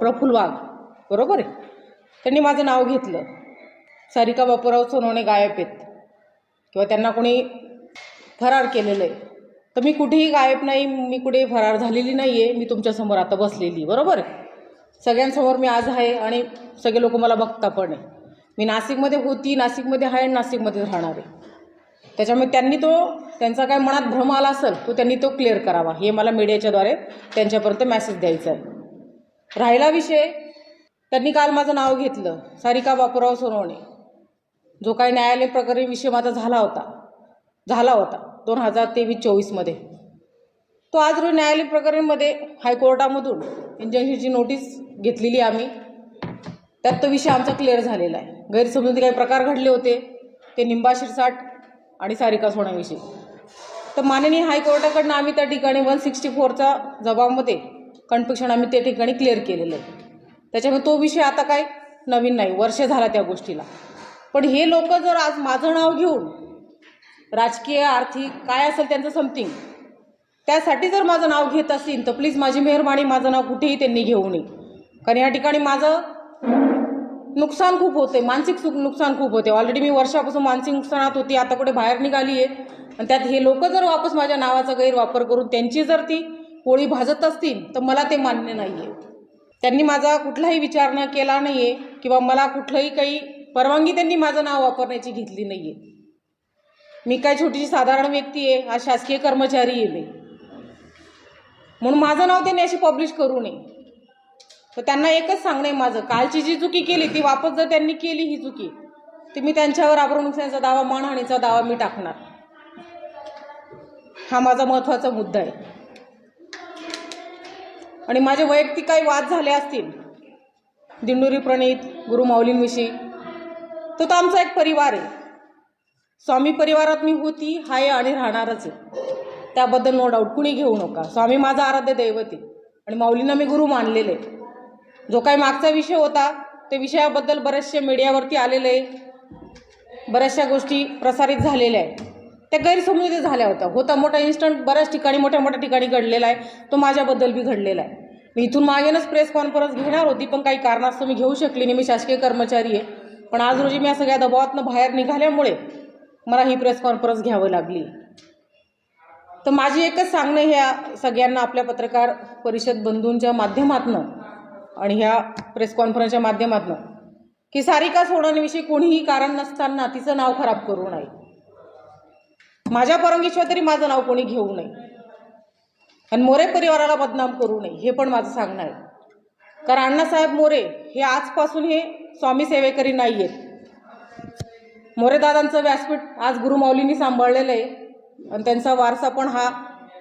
प्रफुल्ल वाघ. बरोबर आहे? त्यांनी माझं नाव घेतलं. सारिका बापूराव सोनवणे गायब आहेत. किंवा त्यांना कोणी फरार केलेलं आहे. तर मी कुठेही गायब नाही मी कुठे फरार झालेली नाही आहे मी तुमच्यासमोर आता बसलेली. बरोबर आहे? सगळ्यांसमोर मी आज आहे आणि सगळे लोक मला बघता पण आहे. मी नाशिकमध्ये होती नाशिकमध्ये आहे आणि नाशिकमध्ये राहणार आहे. त्याच्यामुळे त्यांनी तो त्यांचा काय मनात भ्रम आला असेल तो त्यांनी तो क्लिअर करावा. हे मला मीडियाच्याद्वारे त्यांच्यापर्यंत मॅसेज द्यायचा आहे. राहिला विषय? त्यांनी काल माझं नाव घेतलं. सारिका बापूराव सोनवणे. जो काही न्यायालय प्रकरणी विषय माझा झाला होता. झाला होता. दोन हजार तेवीस चोवीसमध्ये. तो आज रोज न्यायालय प्रकरणमध्ये हायकोर्टामधून इंजन्सीची नोटीस घेतलेली आम्ही. त्यात तो विषय आमचा क्लिअर झालेला आहे. गैरसमजुती काही प्रकार घडले होते. ते निंबा शिरसाट आणि सारिका सोनाविषयी तर माननीय हायकोर्टाकडनं आम्ही त्या ठिकाणी वन सिक्स्टी फोरचा जबाबमध्ये कन्फेक्शन आम्ही त्या ठिकाणी क्लिअर केलेलं आहे. त्याच्यामुळे तो विषय आता काय नवीन नाही वर्ष झाला त्या गोष्टीला. पण हे लोक जर आज माझं नाव घेऊन राजकीय आर्थिक काय असेल त्यांचं समथिंग त्यासाठी जर माझं नाव घेत असतील तर प्लीज माझी मेहरबानी माझं नाव कुठेही त्यांनी घेऊ नये. कारण या ठिकाणी माझं नुकसान खूप होते मानसिक सुख नुकसान खूप होते ऑलरेडी मी वर्षापासून मानसिक नुकसानात होती आता कुठे बाहेर निघाली आहे आणि त्यात हे लोक जर वापस माझ्या नावाचा गैरवापर करून त्यांची जर ती पोळी भाजत असतील तर मला ते मान्य नाही आहे त्यांनी माझा कुठलाही विचार न केला नाही आहे किंवा मला कुठलंही काही परवानगी त्यांनी माझं नाव वापरण्याची घेतली नाही आहे मी काय छोटीशी साधारण व्यक्ती आहे हा शासकीय कर्मचारी आहे मी. म्हणून माझं नाव त्यांनी अशी पब्लिश करू नये. तर त्यांना एकच सांगणं आहे माझं कालची जी चुकी केली ती वापस जर त्यांनी केली ही चुकी तर मी त्यांच्यावर आबरू नुकसानीचा दावा मानहानीचा दावा मी टाकणार. हा माझा महत्त्वाचा मुद्दा आहे. आणि माझे वैयक्तिक काही वाद झाले असतील दिंडुरी प्रणित गुरुमाऊलींविषयी तो तर आमचा एक परिवार आहे. स्वामी परिवारात मी होती हाय आणि राहणारच आहे. त्याबद्दल नो डाऊट कुणी घेऊ नका. स्वामी माझा आराध्य दैवत आहे. आणि माऊलींना मी गुरु मानलेले आहे. जो काही मागचा विषय होता ते विषयाबद्दल बरेचसे मीडियावरती आलेले आहे बऱ्याचशा गोष्टी प्रसारित झालेल्या आहेत. त्या गैरसमजुती झाल्या होत्या. होता मोठा इन्स्टंट बऱ्याच ठिकाणी मोठ्या मोठ्या ठिकाणी घडलेला आहे. तो माझ्याबद्दल बी घडलेला आहे. मी इथून मागेनच प्रेस कॉन्फरन्स घेणार होती पण काही कारणास्तव मी घेऊ शकली नाही. मी शासकीय कर्मचारी आहे. पण आज रोजी मी या सगळ्या दबावातनं बाहेर निघाल्यामुळे मला ही प्रेस कॉन्फरन्स घ्यावी लागली. तर माझी एकच सांगणं ह्या सगळ्यांना आपल्या पत्रकार परिषद बंधूंच्या माध्यमातनं आणि ह्या प्रेस कॉन्फरन्सच्या माध्यमातनं की सारिका सोडण्याविषयी कोणीही कारण नसताना तिचं नाव खराब करू नये. माझ्या परंगीशिवाय तरी माझं नाव कोणी घेऊ नये. आणि मोरे परिवाराला बदनाम करू नये हे पण माझं सांगणं आहे. कारण अण्णासाहेब मोरे हे आजपासून हे स्वामी सेवेकरी नाही आहेत मोरेदादांचं व्यासपीठ आज गुरुमाऊलींनी सांभाळलेलं आहे आणि त्यांचा वारसा पण हा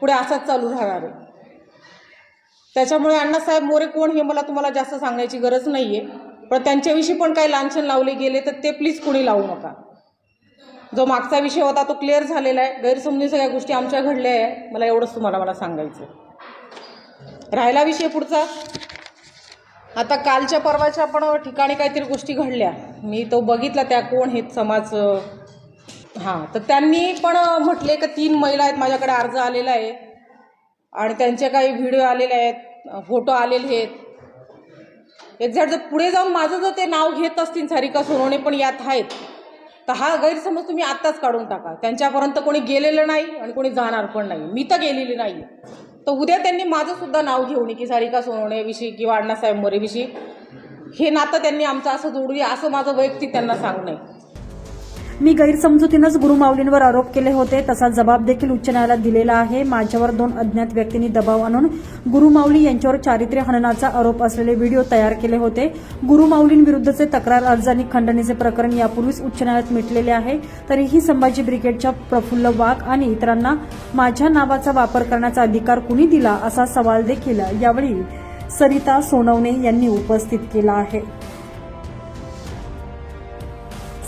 पुढे असाच चालू राहणार आहे. त्याच्यामुळे अण्णासाहेब मोरे कोण हे मला तुम्हाला जास्त सांगण्याची गरज नाही आहे पण त्यांच्याविषयी पण काही लांछन लावले गेले तर ते प्लीज कुणी लावू नका. जो मागचा विषय होता तो क्लिअर झालेला आहे. गैरसमजून सगळ्या गोष्टी आमच्या घडल्या आहे. मला एवढंच तुम्हाला मला सांगायचं आहे. राहिला विषय पुढचा. आता कालच्या परवाच्या पण ठिकाणी काहीतरी गोष्टी घडल्या. मी तो बघितला त्या कोण आहेत समाज हां तर त्यांनी पण म्हटले का तीन महिला आहेत माझ्याकडे अर्ज आलेला आहे. आणि त्यांचे काही व्हिडिओ आलेले आहेत फोटो आलेले आहेत. एक्झॅक्ट जर पुढे जाऊन माझं जर ते नाव घेत असतील सारिका सोनवणे पण यात आहेत. तर हा गैरसमज तुम्ही आत्ताच काढून टाका. त्यांच्यापर्यंत कोणी गेलेलं नाही आणि कोणी जाणार पण नाही. मी तर गेलेली नाही तर उद्या त्यांनी माझं सुद्धा नाव घेऊन की सारिका सोनवणेविषयी किंवा अण्णासाहेब मोरेविषयी हे नातं त्यांनी आमचं असं जोडली असं माझं वैयक्तिक त्यांना सांगणं आहे. मी गैरसमजुतीनंच गुरुमाऊलींवर आरोप केले होते. तसा जबाब देखील उच्च न्यायालयात दिलेला आहे. माझ्यावर दोन अज्ञात व्यक्तींनी दबाव आणून गुरुमाऊली यांच्यावर चारित्र्य हननाचा आरोप असलेले व्हिडिओ तयार केले होते. गुरुमाऊलींविरुद्धचे तक्रार अर्ज आणि खंडणीचे प्रकरण यापूर्वीच उच्च न्यायालयात मिटलेले आहे. तरीही संभाजी ब्रिगेडच्या प्रफुल्ल वाघ आणि इतरांना माझ्या नावाचा वापर करण्याचा अधिकार कुणी दिला असा सवाल देखील यावेळी सरिता सोनवणे यांनी उपस्थित केला आहे.